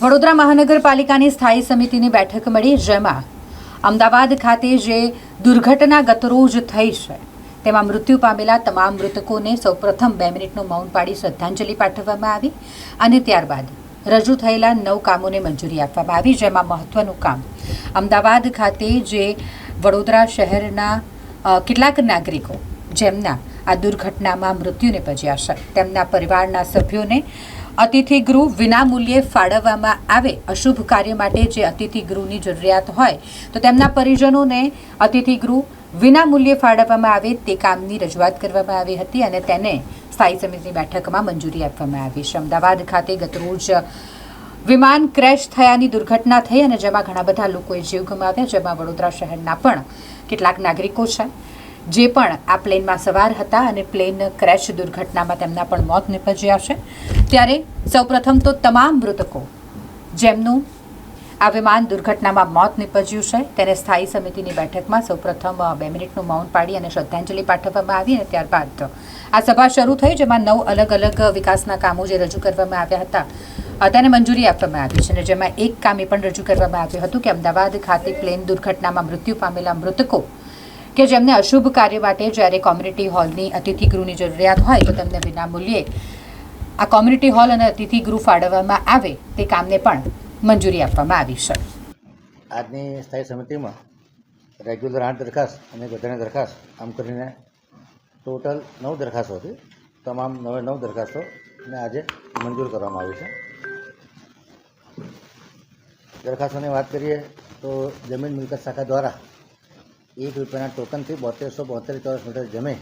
વડોદરા મહાનગરપાલિકાની સ્થાયી સમિતિની બેઠક મળી, જેમાં અમદાવાદ ખાતે જે દુર્ઘટના ગતરોજ થઈ છે, તેમાં મૃત્યુ પામેલા તમામ મૃતકોને સૌપ્રથમ બે મિનિટનું મૌન પાડી શ્રદ્ધાંજલિ પાઠવવામાં આવી અને ત્યારબાદ રજૂ થયેલા નવ કામોને મંજૂરી આપવામાં આવી, જેમાં મહત્વનું કામ અમદાવાદ ખાતે જે વડોદરા શહેરના કેટલાક નાગરિકો જેમના આ દુર્ઘટનામાં મૃત્યુને પજ્યા છે, તેમના પરિવારના સભ્યોને અતિથિ ગૃહ વિનામૂલ્યે ફાળવવામાં આવે અશુભ કાર્ય માટે જે અતિથિ ગૃહની જરૂરિયાત હોય, તો તેમના પરિજનોને અતિથિ ગૃહ વિનામૂલ્યે ફાળવવામાં આવે તે કામની રજૂઆત કરવામાં આવી હતી અને તેને સ્થાયી સમિતિની બેઠકમાં મંજૂરી આપવામાં આવી છે. અમદાવાદ ખાતે ગતરોજ વિમાન ક્રેશ થયાની દુર્ઘટના થઈ અને જેમાં ઘણા બધા લોકોએ જીવ ગુમાવ્યા, જેમાં વડોદરા શહેરના પણ કેટલાક નાગરિકો છે. જે પણ આ પ્લેનમાં સવાર હતા અને પ્લેન ક્રેશ દુર્ઘટનામાં તેમના પણ મોત નિપજ્યા છે. ત્યારે સૌપ્રથમ તો તમામ મૃતકો જેમનું આ વિમાન દુર્ઘટનામાં મોત નિપજ્યું છે, તેને સ્થાયી સમિતિની બેઠકમાં સૌપ્રથમ બે મિનિટનું મૌન પાડી અને શ્રદ્ધાંજલિ પાઠવવામાં આવી અને ત્યારબાદ આ સભા શરૂ થઈ, જેમાં નવ અલગ અલગ વિકાસના કામો જે રજૂ કરવામાં આવ્યા હતા તેને મંજૂરી આપવામાં આવી છે અને જેમાં એક કામ એ પણ રજૂ કરવામાં આવ્યું હતું કે અમદાવાદ ખાતે પ્લેન દુર્ઘટનામાં મૃત્યુ પામેલા મૃતકો કે જેમને અશુભ કાર્ય માટે જ્યારે કોમ્યુનિટી હોલની અતિથિ ગૃહની જરૂરિયાત હોય તો તેમને વિનામૂલ્યે આ કોમ્યુનિટી હોલ અને અતિથિ ગૃહ ફાળવવામાં આવે તે કામને પણ મંજૂરી આપવામાં આવી છે. આજની સ્થાયી સમિતિમાં રેગ્યુલર આઠ દરખાસ્ત અને વધારાની દરખાસ્ત આમ કરીને ટોટલ નવ દરખાસ્તો હતી. તમામ નવે નવ દરખાસ્તોને આજે મંજૂર કરવામાં આવી છે. દરખાસ્તોની વાત કરીએ તો જમીન મિલકત શાખા દ્વારા એક રૂપિયાના ટોકનથી બોતેરસો બોતેર ચોરસ મીટર જમીન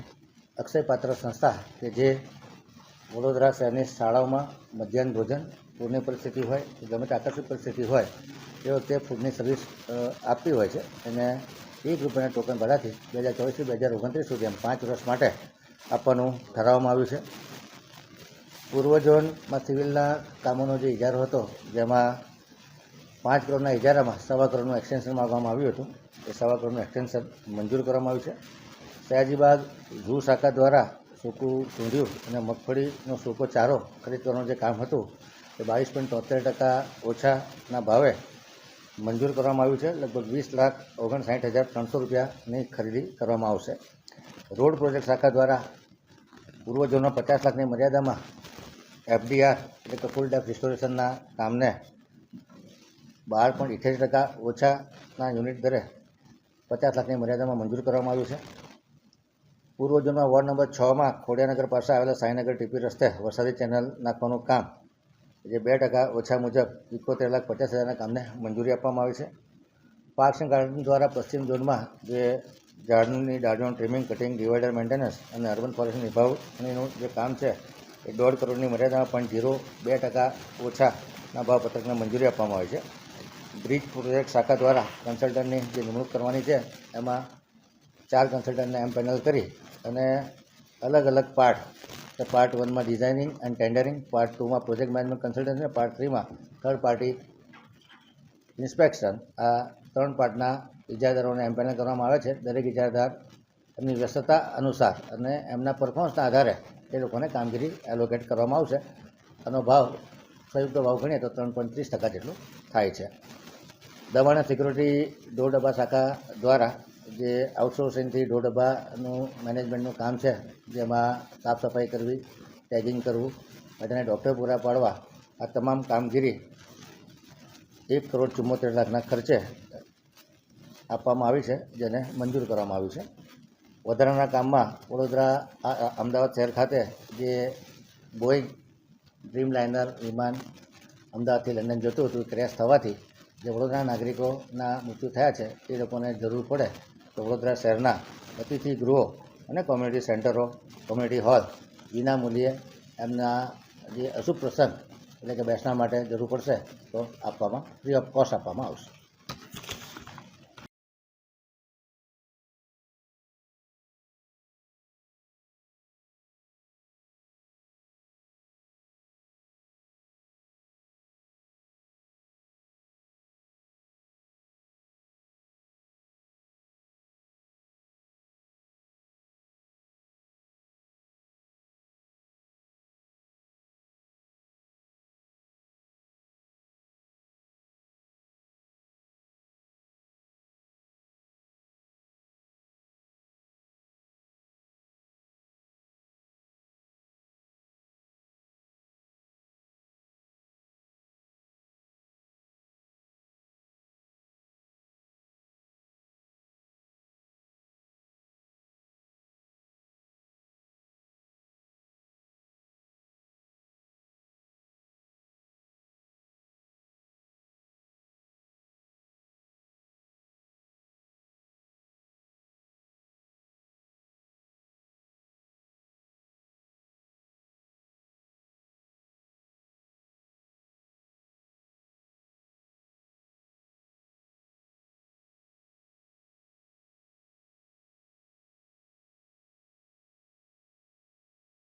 અક્ષયપાત્ર સંસ્થા કે જે વડોદરા શહેરની શાળાઓમાં મધ્યાહન ભોજન પૂરની પરિસ્થિતિ હોય કે ગમે તે આકર્ષિત પરિસ્થિતિ હોય એ વખતે ફૂડની સર્વિસ આપતી હોય છે. અને એક રૂપિયાના ટોકન ભાડાથી બે હજાર ચોવીસથી બે હજાર ઓગણત્રીસ સુધી એમ પાંચ વર્ષ માટે આપવાનું ઠરાવવામાં આવ્યું છે. પૂર્વ ઝોનમાં સિવિલના કામોનો જે ઇજારો હતો, જેમાં પાંચ કરોડના ઇજારામાં, સવા કરોડનું એક્સટેન્શન માગવામાં આવ્યું હતું. એ સવા કરોડનું એક્સટેન્શન મંજૂર કરવામાં આવ્યું છે. સયાજીબાગ ઝૂ શાખા દ્વારા સૂકું સૂંઢ્યું અને મગફળીનો સૂકો ચારો ખરીદ કરવાનું જે કામ હતું, એ બાવીસ પોઈન્ટ તોતેર ટકા ઓછાના ભાવે મંજૂર કરવામાં આવ્યું છે. લગભગ વીસ લાખ ઓગણસાઠ હજાર ત્રણસો રૂપિયાની ખરીદી કરવામાં આવશે. રોડ પ્રોજેક્ટ શાખા દ્વારા પૂર્વજોના પચાસ લાખની મર્યાદામાં એફડીઆર એટલે કે ફૂલ ડેપ રિસ્ટોરેશનના કામને બાર પોઈન્ટ ઇઠ્યાસી ટકા ઓછાના યુનિટ દરે પચાસ લાખની મર્યાદામાં મંજૂર કરવામાં આવ્યું છે. પૂર્વ ઝોનમાં વોર્ડ નંબર છમાં ખોડિયાનગર પાસે આવેલા સાંઈનગર ટીપી રસ્તે વરસાદી ચેનલ નાખવાનું કામ, જે બે ટકા ઓછા મુજબ ઇકોતેર લાખ પચાસ હજારના કામને મંજૂરી આપવામાં આવી છે. પાર્ક્સ એન્ડ ગાર્ડન દ્વારા પશ્ચિમ ઝોનમાં જે ઝાડની ડાળીઓનું ટ્રીમિંગ કટિંગ ડિવાઈડર મેન્ટેનન્સ અને અર્બન ફોરેસ્ટ નિભાવણીનું જે કામ છે, એ દોઢ કરોડની મર્યાદામાં પોઈન્ટ ઝીરો બે ટકા ઓછાના ભાવપત્રકને મંજૂરી આપવામાં આવી છે. બ્રિજ પ્રોજેક્ટ શાખા દ્વારા કન્સલ્ટન્ટની જે નિમણૂક કરવાની છે, એમાં ચાર કન્સલ્ટન્ટને એમ પેનલ કરી અને અલગ અલગ પાર્ટ તો પાર્ટ વનમાં ડિઝાઇનિંગ એન્ડ ટેન્ડરિંગ પાર્ટ ટુમાં પ્રોજેક્ટ મેનેજમેન્ટ કન્સલ્ટન્સી અને પાર્ટ થ્રીમાં થર્ડ પાર્ટી ઇન્સ્પેક્શન આ ત્રણ પાર્ટના ઇજારદારોને એમ પેનલ કરવામાં આવે છે, દરેક ઇજારદાર એમની વ્યસ્તતા અનુસાર અને એમના પરફોર્મન્સના આધારે એ લોકોને કામગીરી એલોકેટ કરવામાં આવશે. આનો ભાવ, સંયુક્ત ભાવ ગણીએ તો ત્રણ પોઈન્ટ ત્રીસ ટકા જેટલો થાય છે. દવાના સિક્યુરિટી ઢોર શાખા દ્વારા જે આઉટસોર્સિંગથી ઢોર મેનેજમેન્ટનું કામ છે, જેમાં સાફ સફાઈ કરવી ટેગિંગ કરવું બધાને ડૉક્ટર પૂરા પાડવા, આ તમામ કામગીરી એક કરોડ ચુમ્મોતેર લાખના ખર્ચે આપવામાં આવી છે, જેને મંજૂર કરવામાં આવ્યું છે. વધારાના કામમાં વડોદરા અમદાવાદ શહેર ખાતે જે બોઈંગ ડ્રીમ લાઇનર વિમાન અમદાવાદથી લંડન જતું હતું, ક્રેશ થવાથી જે વડોદરા નાગરિકોના મૃત્યુ થયા છે, એ લોકોને જરૂર પડે તો વડોદરા શહેરના અતિથિ ગૃહો અને કોમ્યુનિટી સેન્ટરો, કોમ્યુનિટી હોલ, વિના મૂલ્યે એમના જે અશુભ પ્રસંગ એટલે કે બેસવા માટે જરૂર પડશે તો આપવામાં, ફ્રી ઓફ કોસ્ટ આપવામાં આવશે.